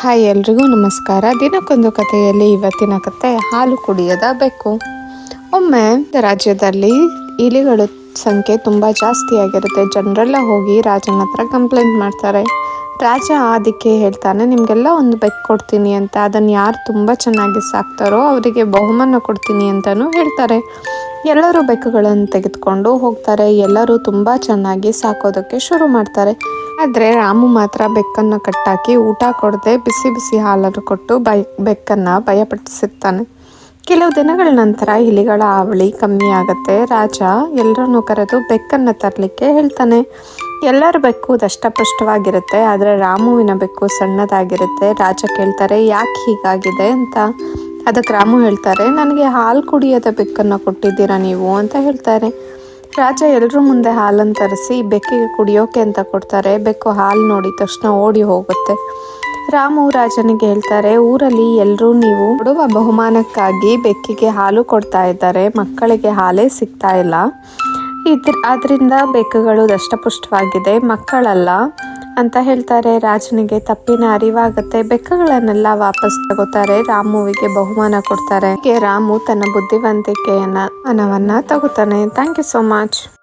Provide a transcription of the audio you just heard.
Hi ಎಲ್ರಿಗೂ ನಮಸ್ಕಾರ. ದಿನಕ್ಕೊಂದು ಕಥೆಯಲ್ಲಿ ಇವತ್ತಿನ ಕತೆ ಹಾಲು ಕುಡಿಯದ ಬೆಕ್ಕು ಒಮ್ಮೆ ರಾಜ್ಯದಲ್ಲಿ ಇಲಿಗಳ ಸಂಖ್ಯೆ ತುಂಬ ಜಾಸ್ತಿ ಆಗಿರುತ್ತೆ. ಜನರೆಲ್ಲ ಹೋಗಿ ರಾಜನ ಹತ್ರ ಕಂಪ್ಲೇಂಟ್ ಮಾಡ್ತಾರೆ. ರಾಜ ಅದಕ್ಕೆ ಹೇಳ್ತಾನೆ, ನಿಮಗೆಲ್ಲ ಒಂದು ಬೆಕ್ಕು ಕೊಡ್ತೀನಿ ಅಂತ. ಅದನ್ನು ಯಾರು ತುಂಬ ಚೆನ್ನಾಗಿ ಸಾಕ್ತಾರೋ ಅವರಿಗೆ ಬಹುಮಾನ ಕೊಡ್ತೀನಿ ಅಂತಲೂ ಹೇಳ್ತಾರೆ. ಎಲ್ಲರೂ ಬೆಕ್ಕುಗಳನ್ನು ತೆಗೆದುಕೊಂಡು ಹೋಗ್ತಾರೆ. ಎಲ್ಲರೂ ತುಂಬ ಚೆನ್ನಾಗಿ ಸಾಕೋದಕ್ಕೆ ಶುರು ಮಾಡ್ತಾರೆ. ಆದರೆ ರಾಮು ಮಾತ್ರ ಬೆಕ್ಕನ್ನು ಕಟ್ಟಾಕಿ ಊಟ ಕೊಡದೆ ಬಿಸಿ ಬಿಸಿ ಹಾಲನ್ನು ಕೊಟ್ಟು ಬೈ ಬೆಕ್ಕನ್ನು ಭಯಪಡಿಸುತ್ತಾನೆ. ಕೆಲವು ದಿನಗಳ ನಂತರ ಇಲಿಗಳ ಹಾವಳಿ ಕಮ್ಮಿ ಆಗುತ್ತೆ. ರಾಜ ಎಲ್ಲರನ್ನು ಕರೆದು ಬೆಕ್ಕನ್ನು ತರಲಿಕ್ಕೆ ಹೇಳ್ತಾನೆ. ಎಲ್ಲರ ಬೆಕ್ಕು ದಷ್ಟಪುಷ್ಟವಾಗಿರುತ್ತೆ, ಆದರೆ ರಾಮುವಿನ ಬೆಕ್ಕು ಸಣ್ಣದಾಗಿರುತ್ತೆ. ರಾಜ ಕೇಳ್ತಾರೆ, ಯಾಕೆ ಹೀಗಾಗಿದೆ ಅಂತ. ಅದಕ್ಕೆ ರಾಮು ಹೇಳ್ತಾರೆ, ನನಗೆ ಹಾಲು ಕುಡಿಯದ ಬೆಕ್ಕನ್ನು ಕೊಟ್ಟಿದ್ದೀರಾ ನೀವು? ಅಂತ ಹೇಳ್ತಾರೆ. ರಾಜ ಎಲ್ಲರೂ ಮುಂದೆ ಹಾಲನ್ನು ತರಿಸಿ, ಬೆಕ್ಕಿಗೆ ಕುಡಿಯೋಕೆ ಅಂತ ಕೊಡ್ತಾರೆ. ಬೆಕ್ಕು ಹಾಲು ನೋಡಿದ ತಕ್ಷಣ ಓಡಿ ಹೋಗುತ್ತೆ. ರಾಮು ರಾಜನಿಗೆ ಹೇಳ್ತಾರೆ, ಊರಲ್ಲಿ ಎಲ್ಲರೂ ನೀವು ಕೊಡುವ ಬಹುಮಾನಕ್ಕಾಗಿ ಬೆಕ್ಕಿಗೆ ಹಾಲು ಕೊಡ್ತಾ ಇದ್ದಾರೆ. ಮಕ್ಕಳಿಗೆ ಹಾಲೇ ಸಿಗ್ತಾ ಇಲ್ಲ. ಇದ್ರ ಅದರಿಂದ ಬೆಕ್ಕುಗಳು ದಷ್ಟಪುಷ್ಟವಾಗಿದೆ. ಮಕ್ಕಳಲ್ಲ. ಅಂತ ಹೇಳ್ತಾರೆ. ರಾಜನಿಗೆ ತಪ್ಪಿನ ಅರಿವಾಗುತ್ತೆ. ಬೆಕ್ಕಗಳನ್ನೆಲ್ಲ ವಾಪಸ್ ತಗೋತಾರೆ. ರಾಮುವಿಗೆ ಬಹುಮಾನ ಕೊಡ್ತಾರೆ. ರಾಮು ತನ್ನ ಬುದ್ಧಿವಂತಿಕೆಯನ್ನ ಹಣವನ್ನ ತಗೋತಾನೆ. Thank you so much